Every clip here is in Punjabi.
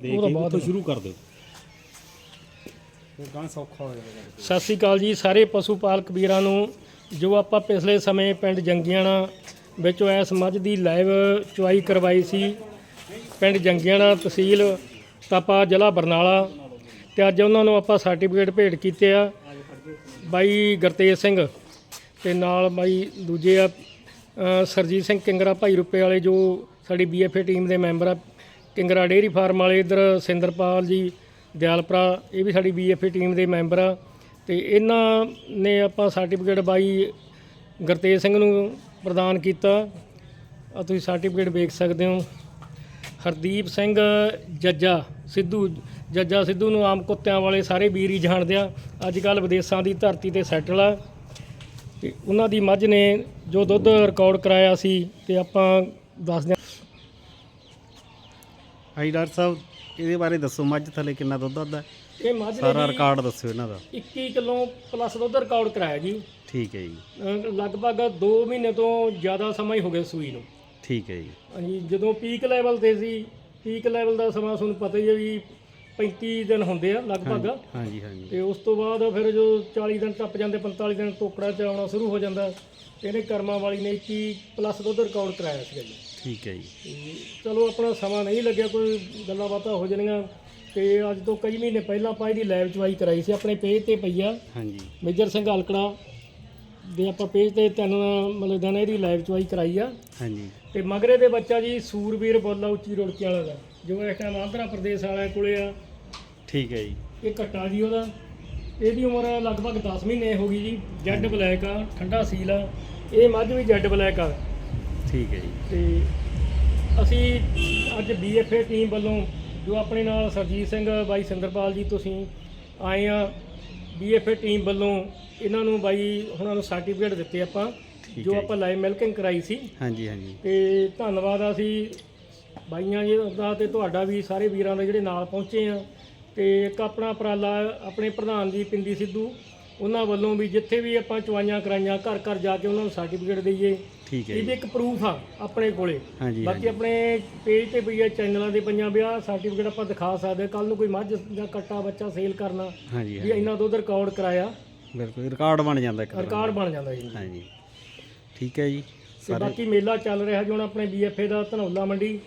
ਦੇ ਕੇ ਉੱਥੋਂ ਸ਼ੁਰੂ ਕਰ ਦਿਓ। ਗਾਂ ਸੌਖਾ ਹੋ ਜਾਏਗਾ ਸਤਿ ਸ੍ਰੀ ਅਕਾਲ ਜੀ ਸਾਰੇ ਪਸ਼ੂ ਪਾਲਕ ਵੀਰਾਂ ਨੂੰ ਜੋ ਆਪਾਂ ਪਿਛਲੇ ਸਮੇਂ ਪਿੰਡ ਜੰਗੀਆਣਾ ਵਿੱਚੋਂ ਇਸ ਮੱਝ ਦੀ ਲਾਈਵ ਚੁਆਈ ਕਰਵਾਈ ਸੀ ਪਿੰਡ ਜੰਗੀਆਣਾ ਤਹਿਸੀਲ ਤਪਾ ਜ਼ਿਲ੍ਹਾ ਬਰਨਾਲਾ ਤੇ ਅੱਜ ਉਹਨਾਂ ਨੂੰ ਆਪਾਂ ਸਰਟੀਫਿਕੇਟ ਭੇਟ ਕੀਤੇ ਆ ਬਾਈ ਗੁਰਤੇਜ ਸਿੰਘ ਤੇ ਨਾਲ ਬਾਈ ਦੂਜੇ ਆ ਸਰਜੀਤ ਸਿੰਘ ਕਿੰਗਰਾ ਭਾਈ ਰੁਪਏ ਵਾਲੇ ਜੋ ਸਾਡੀ ਬੀਐਫਏ ਟੀਮ ਦੇ ਮੈਂਬਰ ਆ ਕਿੰਗਰਾ ਡੇਅਰੀ ਫਾਰਮ ਵਾਲੇ ਇਧਰ ਸਿੰਦਰਪਾਲ ਜੀ, ਦਿਆਲਪਰਾ, ਇਹ ਵੀ ਸਾਡੀ ਬੀਐਫਏ ਟੀਮ ਦੇ ਮੈਂਬਰ ਆ। ਤੇ ਇਹਨਾਂ ਨੇ ਆਪਾਂ ਸਰਟੀਫਿਕੇਟ ਬਾਈ ਗੁਰਤੇਜ ਸਿੰਘ ਨੂੰ ਪ੍ਰਦਾਨ ਕੀਤਾ। ਆ ਤੁਸੀਂ ਸਰਟੀਫਿਕੇਟ ਵੇਖ ਸਕਦੇ ਹੋ। ਹਰਦੀਪ ਸਿੰਘ ਜੱਜਾ ਸਿੱਧੂ ਜੱਜਾ ਸਿੱਧੂ ਨੂੰ ਆਮ ਕੁੱਤਿਆਂ ਵਾਲੇ ਸਾਰੇ ਵੀਰ ਹੀ ਜਾਣਦੇ ਆ। ਅੱਜ ਕੱਲ ਵਿਦੇਸ਼ਾਂ ਦੀ ਧਰਤੀ ਤੇ ਸੈਟਲ ਆ। ਤੇ ਉਹਨਾਂ ਦੀ ਮੱਝ ਨੇ ਜੋ ਦੁੱਧ ਰਿਕਾਰਡ ਕਰਾਇਆ ਸੀ, ਤੇ ਆਪਾਂ ਦੱਸਦੇ ਹਾਂਜੀ ਡਾਕਟਰ ਸਾਹਿਬ ਇਹਦੇ ਬਾਰੇ ਦੱਸੋ ਮੱਝ ਥੱਲੇ ਕਿੰਨਾ ਦੁੱਧ ਆਉਂਦਾ? ਇਹ ਮੱਝ ਸਾਰਾ ਨੇ ਰਿਕਾਰਡ ਦੱਸੋ ਇਹਨਾਂ ਦਾ। ਜੀ 21 ਕਿਲੋ ਪਲੱਸ ਦੁੱਧ ਰਿਕਾਰਡ ਕਰਾਇਆ ਜੀ। ਠੀਕ ਹੈ ਜੀ। ਅਹ ਲਗਭਗ 2 ਮਹੀਨੇ ਤੋਂ ਜ਼ਿਆਦਾ ਸਮਾਂ ਹੀ ਹੋ ਗਿਆ ਸੂਈ ਨੂੰ। ਠੀਕ ਹੈ ਜੀ। ਹਾਂਜੀ ਜਦੋਂ ਪੀਕ ਲੈਵਲ ਤੇ ਸੀ ਪੀਕ ਲੈਵਲ ਦਾ ਸਮਾਂ ਤੁਹਾਨੂੰ ਪਤਾ ਹੀ ਹੈ ਵੀ 35 ਦਿਨ ਹੁੰਦੇ ਆ ਲਗਭਗ। ਹਾਂਜੀ ਹਾਂਜੀ ਤੇ ਉਸ ਤੋਂ ਬਾਅਦ ਫਿਰ ਜੋ 40 ਦਿਨ ਟੱਪ ਜਾਂਦੇ 45 ਦਿਨ ਟੋਕੜਾ ਚ ਆਉਣਾ ਸ਼ੁਰੂ ਹੋ ਜਾਂਦਾ। ਇਹਨੇ ਕਰਮਾਂ ਵਾਲੀ ਨੇ 21 ਪਲੱਸ ਦੁੱਧ ਰਿਕਾਰਡ ਕਰਾਇਆ ਸੀਗਾ ਜੀ। ਠੀਕ ਹੈ ਜੀ। ਤੇ ਚਲੋ ਆਪਣਾ ਸਮਾਂ ਨਹੀਂ ਲੱਗਿਆ ਕੋਈ ਗੱਲਾਂ ਬਾਤਾਂ ਹੋ ਜਾਣੀਆਂ। ਤੇ ਅੱਜ ਤੋਂ ਕਈ ਮਹੀਨੇ ਪਹਿਲਾਂ ਆਪਾਂ ਇਹਦੀ ਲਾਈਵ ਚਵਾਈ ਕਰਾਈ ਸੀ ਆਪਣੇ ਪੇਜ ਤੇ ਪਈ ਆ। ਹਾਂਜੀ। ਮੇਜਰ ਸਿੰਘ ਹਲਕੜਾ ਦੇ ਆਪਾਂ ਪੇਜ ਤੇ ਤਿੰਨ ਮਤਲਬ ਦਿਨ ਇਹਦੀ ਲਾਈਵ ਚਵਾਈ ਕਰਾਈ ਆ। ਹਾਂਜੀ। ਤੇ ਮਗਰੇ ਦੇ ਬੱਚਾ ਜੀ ਸੂਰਬੀਰ ਬੋਲਾ ਉੱਚੀ ਰੁੜਕੀ ਵਾਲਾ ਦਾ ਜੋ ਇਸ ਟਾਈਮ ਆਂਧਰਾ ਪ੍ਰਦੇਸ਼ ਵਾਲੇ ਕੋਲੇ ਆ। ਠੀਕ ਹੈ ਜੀ। ਇਹ ਘੱਟਾ ਜੀ ਉਹਦਾ। ਇਹਦੀ ਉਮਰ ਲਗਭਗ 10 ਮਹੀਨੇ ਹੋ ਗਈ ਜੀ ਜੈਡ ਬਲੈਕ ਆ ਠੰਡਾ ਸੀਲ ਆ। ਇਹ ਮੱਝ ਵੀ ਜੈਡ ਬਲੈਕ ਆ। ਠੀਕ ਹੈ ਜੀ। ਤੇ ਅਸੀਂ ਅੱਜ ਬੀਐਫਏ ਟੀਮ ਵੱਲੋਂ ਜੋ ਆਪਣੇ ਨਾਲ ਸਰਜੀਤ ਸਿੰਘ ਬਾਈ ਸਿੰਦਰਪਾਲ ਜੀ ਤੁਸੀਂ ਆਏ ਆ ਬੀਐਫਏ ਟੀਮ ਵੱਲੋਂ ਇਹਨਾਂ ਨੂੰ ਬਾਈ ਉਹਨਾਂ ਨੂੰ ਸਰਟੀਫਿਕੇਟ ਦਿੱਤੇ ਆਪਾਂ ਜੋ ਆਪਾਂ ਲਾਈਵ ਮਿਲਕਿੰਗ ਕਰਾਈ ਸੀ। ਹਾਂਜੀ ਹਾਂਜੀ। ਤੇ ਧੰਨਵਾਦ ਅਸੀਂ ਬਾਈਆਂ ਜੀ ਦਾ ਤੇ ਤੁਹਾਡਾ ਵੀ ਸਾਰੇ ਵੀਰਾਂ ਦਾ ਜਿਹੜੇ ਨਾਲ ਪਹੁੰਚੇ ਆ। ਤੇ ਇੱਕ ਆਪਣਾ ਉਪਰਾਲਾ ਆਪਣੇ ਪ੍ਰਧਾਨ ਜੀ ਪਿੰਦੀ ਸਿੱਧੂ ਉਹਨਾਂ ਵੱਲੋਂ ਵੀ ਜਿੱਥੇ ਵੀ ਆਪਾਂ ਚੁਆਈਆਂ ਕਰਾਈਆਂ ਘਰ ਘਰ ਜਾ ਕੇ ਉਹਨਾਂ ਨੂੰ ਸਰਟੀਫਿਕੇਟ ਦਈਏ। ਠੀਕ ਹੈ ਇਹ ਵੀ ਇੱਕ ਪ੍ਰੂਫ ਆ ਆਪਣੇ ਕੋਲੇ। ਹਾਂਜੀ ਬਾਕੀ ਆਪਣੇ ਪੇਜ ਤੇ ਵੀ ਆ ਚੈਨਲਾਂ ਦੇ ਪੰਜਾਂ ਵਿਆਹ ਸਰਟੀਫਿਕੇਟ ਆਪਾਂ ਦਿਖਾ ਸਕਦੇ ਕੱਲ ਨੂੰ ਕੋਈ ਮੱਝ ਜਾਂ ਕੱਟਾ ਬੱਚਾ ਸੇਲ ਕਰਨਾ ਹਾਂਜੀ ਵੀ ਇੰਨਾ ਦੁੱਧ ਰਿਕਾਰਡ ਕਰਾਇਆ। ਬਿਲਕੁਲ ਰਿਕਾਰਡ ਬਣ ਜਾਂਦਾ ਇੱਕ ਤਰ੍ਹਾਂ। ਰਿਕਾਰਡ ਬਣ ਜਾਂਦਾ ਜੀ। ਹਾਂਜੀ। ਠੀਕ ਹੈ ਜੀ। ਤੇ ਬਾਕੀ ਮੇਲਾ ਚੱਲ ਰਿਹਾ ਜੀ ਹੁਣ ਆਪਣੇ ਬੀਐਫਏ ਦਾ ਧਨੌਲਾ ਮੰਡੀ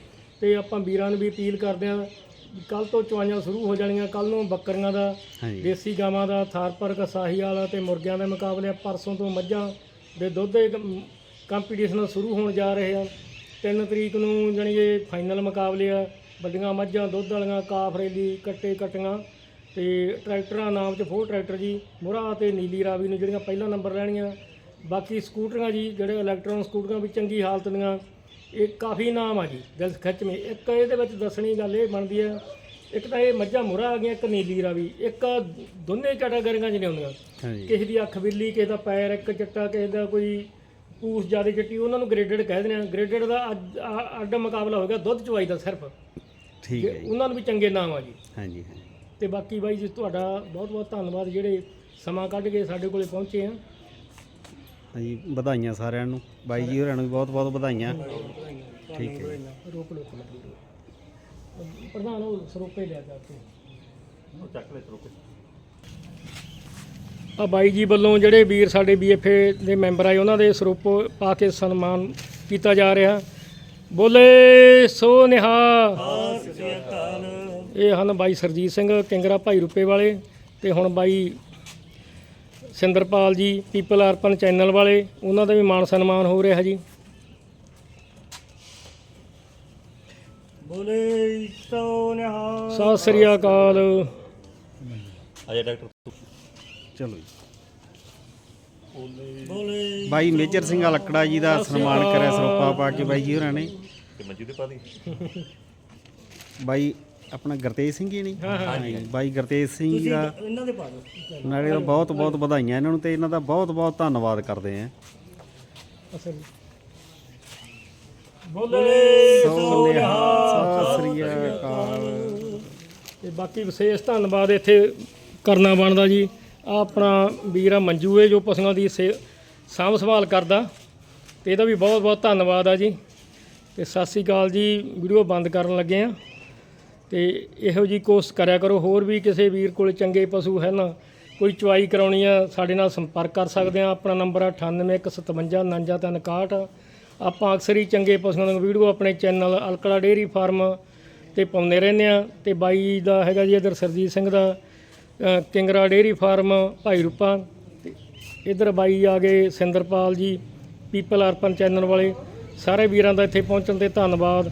ਤੇ ਆਪਾਂ ਵੀਰਾਂ ਨੂੰ ਵੀ ਅਪੀਲ ਕਰਦੇ ਹਾਂ ਕੱਲ ਤੋਂ ਚੁਆਈਆਂ ਸ਼ੁਰੂ ਹੋ ਜਾਣੀਆਂ ਕੱਲ ਨੂੰ ਬੱਕਰੀਆਂ ਦਾ ਹਾਂਜੀ। ਦੇਸੀ ਗਾਵਾਂ ਦਾ ਥਾਰਪਰਕ ਸਾਹੀ ਵਾਲਾ ਤੇ ਮੁਰਗਿਆਂ ਦੇ ਮੁਕਾਬਲੇ ਪਰਸੋਂ ਤੋਂ ਮੱਝਾਂ ਦੇ ਦੁੱਧ ਦੇ ਕੰਪੀਟੀਸ਼ਨ ਸ਼ੁਰੂ ਹੋਣ ਜਾ ਰਹੇ ਆ। 3 ਤਰੀਕ ਨੂੰ ਜਾਣੀ ਕਿ ਫਾਈਨਲ ਮੁਕਾਬਲੇ ਆ ਵੱਡੀਆਂ ਮੱਝਾਂ ਦੁੱਧ ਵਾਲੀਆਂ ਕਾਫ ਰੇਲੀ ਕੱਟੇ ਕਟੀਆਂ ਤੇ ਟਰੈਕਟਰਾਂ ਨਾਮ 'ਚ ਫੋਰ ਟਰੈਕਟਰ ਜੀ ਮੁਰਾ ਤੇ ਨੀਲੀ ਰਾਵੀ ਨੂੰ ਜਿਹੜੀਆਂ ਪਹਿਲਾ ਨੰਬਰ ਲੈਣੀਆਂ ਬਾਕੀ ਸਕੂਟਰਾਂ ਜੀ ਜਿਹੜੇ ਇਲੈਕਟ੍ਰੋਨ ਸਕੂਟਰਾਂ ਵੀ ਚੰਗੀ ਹਾਲਤ ਦੀਆਂ ਇਹ ਕਾਫੀ ਨਾਮ ਆ ਜੀ ਦਿਲ ਖਿੱਚਵੇਂ ਇੱਕ ਇਹਦੇ ਵਿੱਚ ਦੱਸਣੀ ਗੱਲ ਇਹ ਬਣਦੀ ਹੈ ਇੱਕ ਤਾਂ ਇਹ ਮੱਝਾਂ ਮੁਰਾ ਆ ਗਈਆਂ ਇੱਕ ਨੀਲੀ ਰਾਵੀ ਇੱਕ ਦੋਨੇ ਕੈਟਾਗਰੀਆਂ 'ਚ ਨੇ ਆਉਂਦੀਆਂ ਕਿਸੇ ਦੀ ਅੱਖ ਬਿੱਲੀ ਕਿਸੇ ਦਾ ਪੈਰ ਇੱਕ ਚਿੱਟਾ ਕਿਸੇ ਦਾ ਕੋਈ ਪੂਸ ਜ਼ਿਆਦਾ ਚਿੱਟੀ ਉਹਨਾਂ ਨੂੰ ਗ੍ਰੇਡਡ ਕਹਿ ਦਿੰਦੇ ਆ ਗ੍ਰੇਡਡ ਦਾ ਅੱਜ ਆ- ਅੱਡ ਮੁਕਾਬਲਾ ਹੋਏਗਾ ਦੁੱਧ ਚਵਾਈ ਦਾ ਸਿਰਫ। ਠੀਕ ਹੈ ਜੀ। ਉਹਨਾਂ ਨੂੰ ਵੀ ਚੰਗੇ ਨਾਮ ਆ ਜੀ। ਹਾਂਜੀ ਹਾਂਜੀ। ਤੇ ਬਾਕੀ ਬਾਈ ਜੀ ਤੁਹਾਡਾ ਬਹੁਤ ਬਹੁਤ ਧੰਨਵਾਦ ਜਿਹੜੇ ਸਮਾਂ ਕੱਢ ਕੇ ਸਾਡੇ ਕੋਲੇ ਪਹੁੰਚੇ ਆ। ਹਾਂਜੀ ਵਧਾਈਆਂ ਸਾਰਿਆਂ ਨੂੰ। ਬਾਈ ਜੀ ਹੋਰਾਂ ਨੂੰ ਵੀ ਬਹੁਤ ਬਹੁਤ ਵਧਾਈਆਂ। ਠੀਕ ਹੈ ਜੀ। ਰੋਕ ਲੋ ਪ੍ਰਧਾਨ ਉਹ ਸਰੋਪੇ ਲਿਆ ਜਾ ਕੇ। ਆ ਬਾਈ ਜੀ ਵੱਲੋਂ ਜਿਹੜੇ ਵੀਰ ਸਾਡੇ ਬੀਐਫਏ ਦੇ ਮੈਂਬਰ ਆਏ ਉਹਨਾਂ ਦੇ ਸਰੂਪ ਪਾ ਕੇ ਸਨਮਾਨ ਕੀਤਾ ਜਾ ਰਿਹਾ। ਬੋਲੇ ਸੋ ਨਿਹਾਲ ਇਹ ਹਨ ਬਾਈ ਸਰਜੀਤ ਸਿੰਘ ਕਿੰਗਰਾ ਭਾਈ ਰੁਪਏ ਵਾਲੇ ਤੇ ਹੁਣ ਬਾਈ ਸਿੰਦਰਪਾਲ ਜੀ ਪੀਪਲ ਅਰਪਨ ਚੈਨਲ ਵਾਲੇ ਉਹਨਾਂ ਦਾ ਵੀ ਮਾਣ ਸਨਮਾਨ ਹੋ ਰਿਹਾ ਜੀ। ਬੋਲੇ ਸੋ ਨਿਹਾਲ। ਸਤਿ ਸ੍ਰੀ ਅਕਾਲ। ਚਲੋ ਜੀ। ਬੋਲੇ ਬਾਈ ਮੇਜਰ ਸਿੰਘ ਲੱਕੜਾ ਜੀ ਦਾ ਸਨਮਾਨ ਕਰਿਆ ਸਰੋਪਾ ਪਾ ਕੇ ਬਾਈ ਜੀ ਹੋਰਾਂ ਨੇ। ਬਾਈ ਆਪਣਾ ਗੁਰਤੇਜ ਸਿੰਘ ਜੀ ਨਹੀਂ ਹਾਂਜੀ ਬਾਈ ਗੁਰਤੇਜ ਸਿੰਘ ਜੀ ਦਾ ਇਹਨਾਂ ਦੇ ਪਾ ਦਿਓ। ਨਾਲੇ ਤਾਂ ਬਹੁਤ ਬਹੁਤ ਵਧਾਈਆਂ ਇਹਨਾਂ ਨੂੰ ਤੇ ਇਹਨਾਂ ਦਾ ਬਹੁਤ ਬਹੁਤ ਧੰਨਵਾਦ ਕਰਦੇ ਆਂ ਅਸਲ ਸੋ ਨਿਹਾਲ ਸਤਿ ਸ੍ਰੀ ਅਕਾਲ। ਤੇ ਬਾਕੀ ਵਿਸ਼ੇਸ਼ ਧੰਨਵਾਦ ਇੱਥੇ ਕਰਨਾ ਬਣਦਾ ਜੀ। ਆ ਆਪਣਾ ਵੀਰ ਮੰਜੂ ਹੈ ਜੋ ਪਸ਼ੂਆਂ ਦੀ ਸੇ ਸਾਂਭ ਸੰਭਾਲ ਕਰਦਾ। ਤੇ ਇਹਦਾ ਵੀ ਬਹੁਤ ਬਹੁਤ ਧੰਨਵਾਦ ਆ ਜੀ। ਤੇ ਸਤਿ ਸ੍ਰੀ ਅਕਾਲ ਜੀ। ਵੀਡੀਓ ਬੰਦ ਕਰਨ ਲੱਗੇ ਆ ਤੇ ਇਹੋ ਜੀ ਕੋਸ਼ਿਸ਼ ਕਰਿਆ ਕਰੋ, ਹੋਰ ਵੀ ਕਿਸੇ ਵੀਰ ਕੋਲ ਚੰਗੇ ਪਸ਼ੂ ਹਨ, ਕੋਈ ਚੁਆਈ ਕਰਾਉਣੀ ਆ, ਸਾਡੇ ਨਾਲ ਸੰਪਰਕ ਕਰ ਸਕਦੇ ਆ। ਆਪਣਾ ਨੰਬਰ 9815599361 ਆਪਾਂ ਅਕਸਰ ਹੀ ਚੰਗੇ ਪਸ਼ੂਆਂ ਦੀ ਵੀਡੀਓ ਆਪਣੇ ਚੈਨਲ ਅਲਕੜਾ ਡੇਅਰੀ ਫਾਰਮ ਤੇ ਪਾਉਂਦੇ ਰਹਿੰਦੇ ਆ। ਤੇ ਬਾਈ ਦਾ ਹੈਗਾ ਜੀ ਇਧਰ ਸਰਜੀਤ ਸਿੰਘ ਦਾ ਕਿੰਗਰਾ ਡੇਅਰੀ ਫਾਰਮ, ਭਾਈ ਰੂਪਾ। ਤੇ ਇਧਰ ਬਾਈ ਆ ਗਏ ਸਿੰਦਰਪਾਲ ਜੀ, ਪੀਪਲ ਅਰਪਨ ਚੈਨਲ ਵਾਲੇ। ਸਾਰੇ ਵੀਰਾਂ ਦਾ ਇੱਥੇ ਪਹੁੰਚਣ ਤੇ ਧੰਨਵਾਦ।